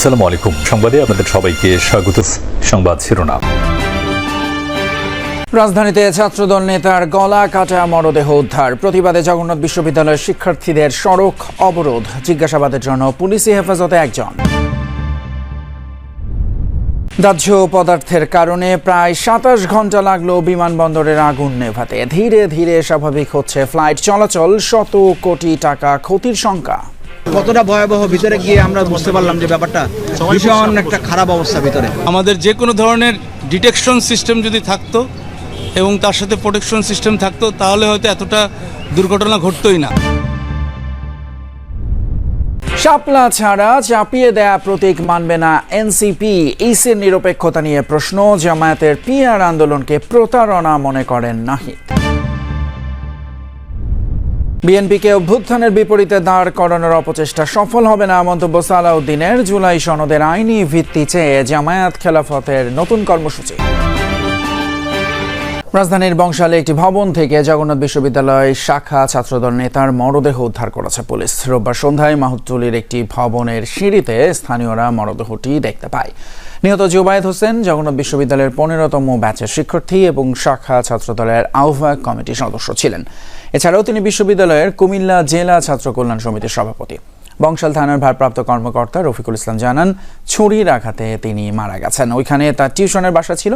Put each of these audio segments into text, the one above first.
আসসালামু আলাইকুম। সংবাদে আপনাদের সবাইকে স্বাগত। সংবাদ শিরোনাম। রাজধানীতে ছাত্রদল নেতার গলা কাটা মরদেহ উদ্ধার। প্রতিবাদে জগন্নাথ বিশ্ববিদ্যালয়ের শিক্ষার্থীদের সড়ক অবরোধ। জিজ্ঞাসাবাদের জন্য পুলিশি হেফাজতে একজন। দাহ্য পদার্থের কারণে প্রায় সাতাশ ঘণ্টা লাগল বিমানবন্দরের আগুন নেভাতে। ধীরে ধীরে স্বাভাবিক হচ্ছে ফ্লাইট চলাচল। শত কোটি টাকা ক্ষতির শঙ্কা কতটা ভয়াবহ ভিতরে গিয়ে আমরা বুঝতে পারলাম যে ব্যাপারটা ভীষণ একটা খারাপ অবস্থা ভিতরে। আমাদের যে কোনো ধরনের ডিটেকশন সিস্টেম যদি থাকতো এবং তার সাথে প্রোটেকশন সিস্টেম থাকতো তাহলে হয়তো এতটা দুর্ঘটনা ঘটতোই না। শাপলা ছাড়া চাপিয়ে দেয়া প্রতীক মানবে না এনসিপি। ইসির নিরপেক্ষতা নিয়ে প্রশ্ন জামায়াতের পিয়ার আন্দোলনকে প্রতারণা মনে করেন নাহিদ। বিএনপিকে অভ্যুত্থানের বিপরীতে দাঁড় করানোর অপচেষ্টা সফল হবে না মন্তব্য সালাউদ্দিনের। জুলাই সনদের আইনি ভিত্তি চেয়ে জামায়াত খেলাফতের নতুন কর্মসূচি। রাজধানীর বংশালে একটি ভবন থেকে জগন্নাথ বিশ্ববিদ্যালয় শাখা ছাত্রদল নেতার মরদেহ উদ্ধার করেছে পুলিশ। রোববার সন্ধ্যায় মাহুতুলির একটি ভবনের সিঁড়িতে স্থানীয়রা মরদেহটি দেখতে পায়। নিহত জুবায়েদ হোসেন জগন্নাথ বিশ্ববিদ্যালয়ের পনেরোতম ব্যাচের শিক্ষার্থী এবং শাখা ছাত্রদলের আহ্বায়ক কমিটির সদস্য ছিলেন। এছাড়াও তিনি বিশ্ববিদ্যালয়ের কুমিল্লা জেলা ছাত্র কল্যাণ সমিতির সভাপতি। বংশাল থানার ভারপ্রাপ্ত কর্মকর্তা রফিকুল ইসলাম জানান, ছুরির আঘাতে তিনি মারা গেছেন। ওইখানে তার টিউশনের বাসা ছিল।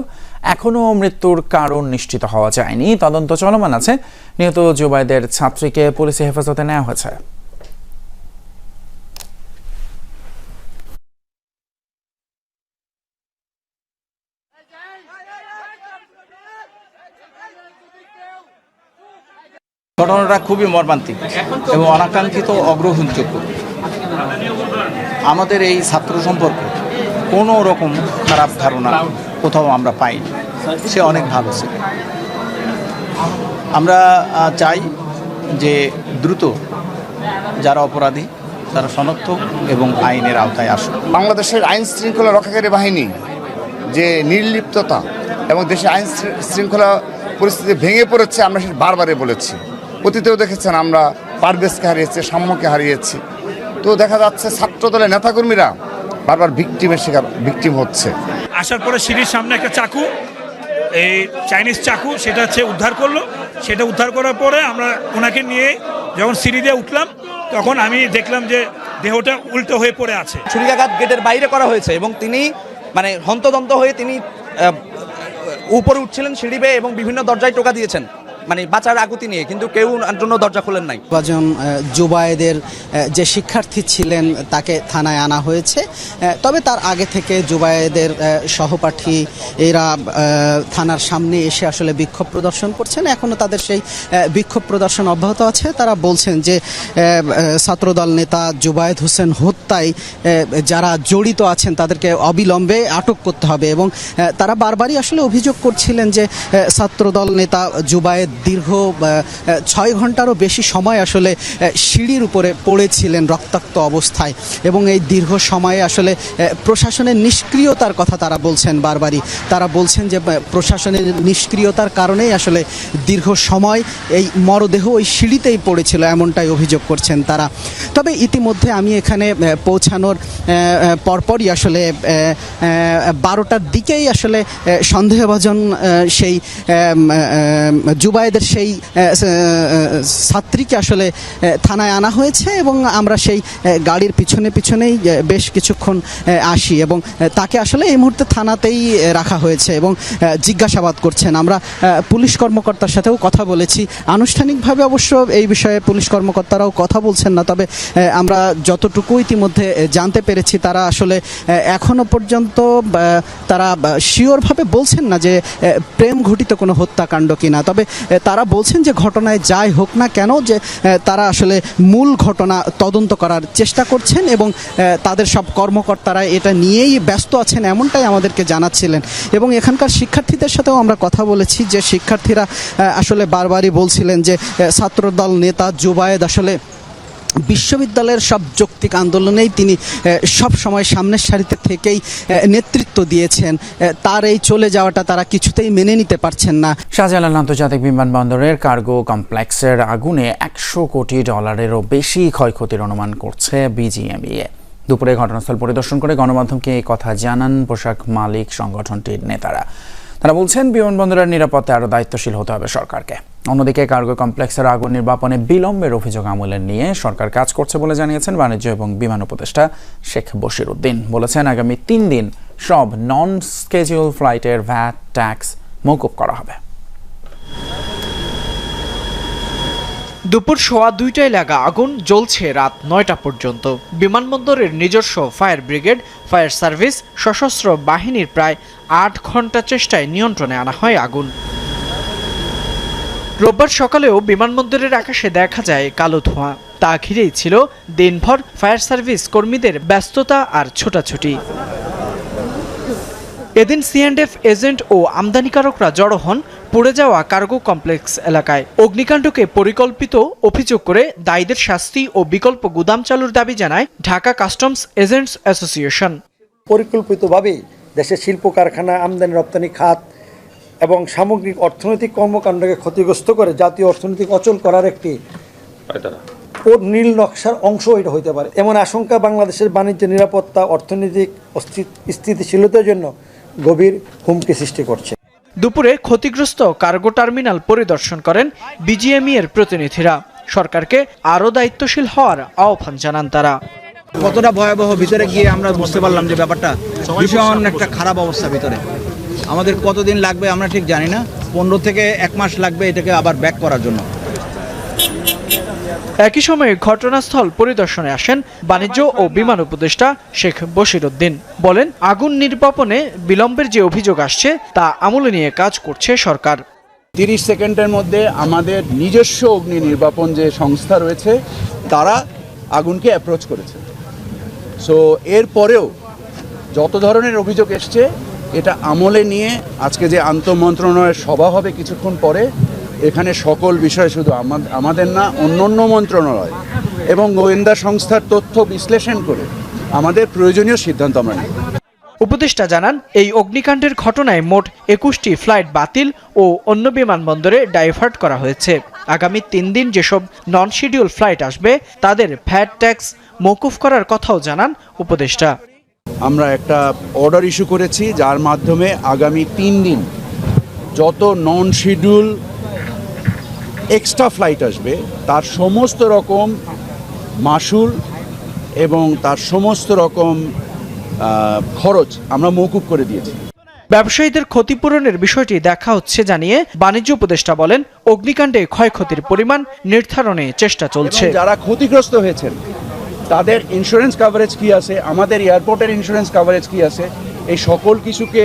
এখনও মৃত্যুর কারণ নিশ্চিত হওয়া যায়নি। তদন্ত চলমান আছে। নিহত জুবাইদের ছাত্রীকে পুলিশি হেফাজতে নেওয়া হয়েছে। ঘটনাটা খুবই মর্মান্তিক এবং অনাকাঙ্ক্ষিত অগ্রহণযোগ্য। আমাদের এই ছাত্র সম্পর্কে কোনো রকম খারাপ ধারণা কোথাও আমরা পাইনি। সে অনেক ভালো ছিল। আমরা চাই যে দ্রুত যারা অপরাধী তারা শনাক্ত এবং আইনের আওতায় আসুক। বাংলাদেশের আইন শৃঙ্খলা রক্ষাকারী বাহিনী যে নির্লিপ্ততা এবং দেশের আইন শৃঙ্খলা পরিস্থিতি ভেঙে পড়েছে, আমরা সেটা বারবারে বলেছি। অতীতেও দেখেছেন আমরা পারভেজকে হারিয়েছি সাম্যকে হারিয়েছি। তো দেখা যাচ্ছে ছাত্রদলের নেতাকর্মীরা বারবার ভিকটিমের শিকার ভিকটিম হচ্ছে। আসার পরে সিঁড়ির সামনে একটা চাকু এই চাইনিজ চাকু সেটা হচ্ছে উদ্ধার করল। সেটা উদ্ধার করার পরে আমরা ওনাকে নিয়ে যখন সিঁড়ি দিয়ে উঠলাম তখন আমি দেখলাম যে দেহটা উল্টো হয়ে পড়ে আছে। ছুরিকাঘাত গেটের বাইরে করা হয়েছে এবং তিনি মানে হন্তদন্ত হয়ে তিনি উপরে উঠছিলেন সিঁড়ি বেয়ে এবং বিভিন্ন দরজায় টোকা দিয়েছেন। মানে বাঁচার আকুতি নিয়ে, কিন্তু কেউ জন্য দরজা খোলেন নাই। নির্বাচন জুবায়েদের যে শিক্ষার্থী ছিলেন, তাকে থানায় আনা হয়েছে। তবে তার আগে থেকে জুবায়েদের সহপাঠী এরা থানার সামনে এসে আসলে বিক্ষোভ প্রদর্শন করছেন। এখনও তাদের সেই বিক্ষোভ প্রদর্শন অব্যাহত আছে। তারা বলছেন যে ছাত্রদল নেতা জুবায়েদ হোসেন হত্যায় যারা জড়িত আছেন, তাদেরকে অবিলম্বে আটক করতে হবে। এবং তারা বারবারই আসলে অভিযোগ করছিলেন যে ছাত্রদল নেতা জুবায়েদ দীর্ঘ ছয় ঘন্টারও বেশি সময় আসলে সিঁড়ির উপরে পড়েছিলেন রক্তাক্ত অবস্থায়। এবং এই দীর্ঘ সময়ে আসলে প্রশাসনের নিষ্ক্রিয়তার কথা তারা বলছেন বারবারই। তারা বলছেন যে প্রশাসনের নিষ্ক্রিয়তার কারণেই আসলে দীর্ঘ সময় এই মরদেহ ওই সিঁড়িতেই পড়েছিল এমনটাই অভিযোগ করছেন তারা। তবে ইতিমধ্যে আমি এখানে পৌঁছানোর পরপরই আসলে বারোটার দিকেই আসলে সন্দেহভাজন সেই আহ, জুবায়েদের সেই ছাত্রীকে আসলে থানায় আনা হয়েছে এবং আমরা সেই গাড়ির পিছনে পিছনেই বেশ কিছুক্ষণ আসি এবং তাকে আসলে এই মুহূর্তে থানাতেই রাখা হয়েছে এবং জিজ্ঞাসাবাদ করছেন। আমরা পুলিশ কর্মকর্তার সাথেও কথা বলেছি। আনুষ্ঠানিকভাবে অবশ্য এই বিষয়ে পুলিশ কর্মকর্তারাও কথা বলছেন না, তবে আমরা যতটুকু ইতিমধ্যে জানতে পেরেছি, তারা আসলে এখনও পর্যন্ত তারা শিওরভাবে বলছেন না যে প্রেম ঘটিত কোনো হত্যাকাণ্ড কিনা। তবে তারা বলছেন যে ঘটনায় যাই হোক না কেন যে তারা আসলে মূল ঘটনা তদন্ত করার চেষ্টা করছেন এবং তাদের সব কর্মকর্তারা এটা নিয়েই ব্যস্ত আছেন এমনটাই আমাদেরকে জানাচ্ছিলেন। এবং এখানকার শিক্ষার্থীদের সাথেও আমরা কথা বলেছি যে শিক্ষার্থীরা আসলে বারবারই বলছিলেন যে ছাত্রদল নেতা জুবায়েদ আসলে বিশ্ববিদ্যালয়ের সব যৌক্তিক আন্দোলনেই তিনি সব সময় সামনের সারিতে থেকেই নেতৃত্ব দিয়েছেন। তার এই চলে যাওয়াটা তারা কিছুতেই মেনে নিতে পারছেন না। শাহজালাল আন্তর্জাতিক বিমানবন্দরের কার্গো কমপ্লেক্সের আগুনে একশো কোটি ডলারেরও বেশি ক্ষয়ক্ষতির অনুমান করছে বিজিএমইএ। দুপুরে ঘটনাস্থল পরিদর্শন করে গণমাধ্যমকে এই কথা জানান পোশাক মালিক সংগঠনটির নেতারা। তারা বলছেন, বিমানবন্দরের নিরাপত্তা আরও দায়িত্বশীল হতে হবে সরকারকে। অন্যদিকে কার্গো কমপ্লেক্সের আগুন নির্বাপনে বিলম্বের অভিযোগ আমলের নিয়ে সরকার কাজ করছে বলে জানিয়েছেন বাণিজ্য এবং বিমান উপদেষ্টা শেখ বশির উদ্দিন বলেছেন, আগামী তিন দিন সব নন স্কেজুয়াল ফ্লাইটের ভ্যাট ট্যাক্স মৌকুব করা হবে। দুপুর সোয়া দুইটায় লাগা আগুন জ্বলছে রাত নয়টা পর্যন্ত। বিমানবন্দরের নিজস্ব ফায়ার ব্রিগেড, ফায়ার সার্ভিস, সশস্ত্র বাহিনীর প্রায় আট ঘণ্টা চেষ্টায় নিয়ন্ত্রণে আনা হয় আগুন। রোববার সকালেও বিমানবন্দরের আকাশে দেখা যায় কালো ধোঁয়া। তা ঘিরেই ছিল দিনভর ফায়ার সার্ভিস কর্মীদের ব্যস্ততা আর ছোটাছুটি। এদিন সিএনডএফ এজেন্ট ও আমদানিকারকরা জড়ো হন পুড়ে যাওয়া কার্গো কমপ্লেক্স এলাকায় অগ্নিকাণ্ডকে পরিকল্পিত অভিযোগ করে দায়ীদের শাস্তি ও বিকল্প গুদাম চালুর দাবি জানায় ঢাকা কাস্টমস এজেন্টস অ্যাসোসিয়েশন। পরিকল্পিতভাবে দেশের শিল্প কারখানা, আমদানি, রপ্তানি, খাত এবং সামগ্রিক অর্থনৈতিক কর্মকাণ্ডকে ক্ষতিগ্রস্ত করে জাতীয় অর্থনৈতিক অচল করার একটি নীল নকশার অংশ এটা হইতে পারে। এমন আশঙ্কা বাংলাদেশের বাণিজ্য নিরাপত্তা, অর্থনৈতিক স্থিতিশীলতার জন্য গভীর হুমকি সৃষ্টি করছে। দুপুরে ক্ষতিগ্রস্ত কার্গো টার্মিনাল পরিদর্শন করেন বিজিএমই এর প্রতিনিধিরা। সরকারকে আরও দায়িত্বশীল হওয়ার আহ্বান জানান তারা। কতটা ভয়াবহ ভিতরে গিয়ে আমরা বুঝতে পারলাম যে ব্যাপারটা ভীষণ একটা খারাপ অবস্থা ভিতরে। আমাদের কতদিন লাগবে আমরা ঠিক জানি না। পনেরো থেকে এক মাস লাগবে এটাকে আবার ব্যাক করার জন্য। একই সময়ে ঘটনাস্থল পরিদর্শনে আসেন বাণিজ্য ও বিমান উপদেষ্টা শেখ বশির উদ্দিন বলেন, আগুন নির্বাপনে বিলম্বের যে অভিযোগ আসছে, তা আমলে নিয়ে কাজ করছে সরকার। তিরিশ সেকেন্ডের মধ্যে আমাদের নিজস্ব অগ্নি নির্বাপন যে সংস্থা রয়েছে, তারা আগুনকে অ্যাপ্রোচ করেছে। সো এরপরেও যত ধরনের অভিযোগ এসছে, এটা আমলে নিয়ে আজকে যে আন্তঃমন্ত্রণালয়ের সভা হবে কিছুক্ষণ পরে এখানে সকল বিষয় শুধু আমাদের না অন্য অন্য মন্ত্রণালয় এবং গোয়েন্দা সংস্থার তথ্য বিশ্লেষণ করে আমাদের প্রয়োজনীয় সিদ্ধান্ত আমরা নিই উপদেষ্টা জানান এই অগ্নিকাণ্ডের ঘটনায় মোট একুশটি ফ্লাইট বাতিল ও অন্য বিমানবন্দরে ডাইভার্ট করা হয়েছে। আগামী তিন দিন যেসব নন শিডিউল ফ্লাইট আসবে তাদের ভ্যাট ট্যাক্স মৌকুফ করার কথাও জানান উপদেষ্টা। আমরা একটা অর্ডার ইস্যু করেছি যার মাধ্যমে আগামী তিন দিন যত নন শিডিউল এক্সট্রা ফ্লাইট আসবে। তার সমস্ত রকম মাসুল এবং তার সমস্ত রকম খরচ আমরা মৌকুব করে দিয়েছি। ব্যবসায়ীদের ক্ষতিপূরণের বিষয়টি দেখা হচ্ছে জানিয়ে বাণিজ্য উপদেষ্টা বলেন অগ্নিকাণ্ডে ক্ষয়ক্ষতির পরিমাণ নির্ধারণে চেষ্টা চলছে। যারা ক্ষতিগ্রস্ত হয়েছেন তাদের ইন্স্যুরেন্স কাভারেজ কি আছে? আমাদের এয়ারপোর্টের ইন্স্যুরেন্স কাভারেজ কি আছে? এই সকল কিছুকে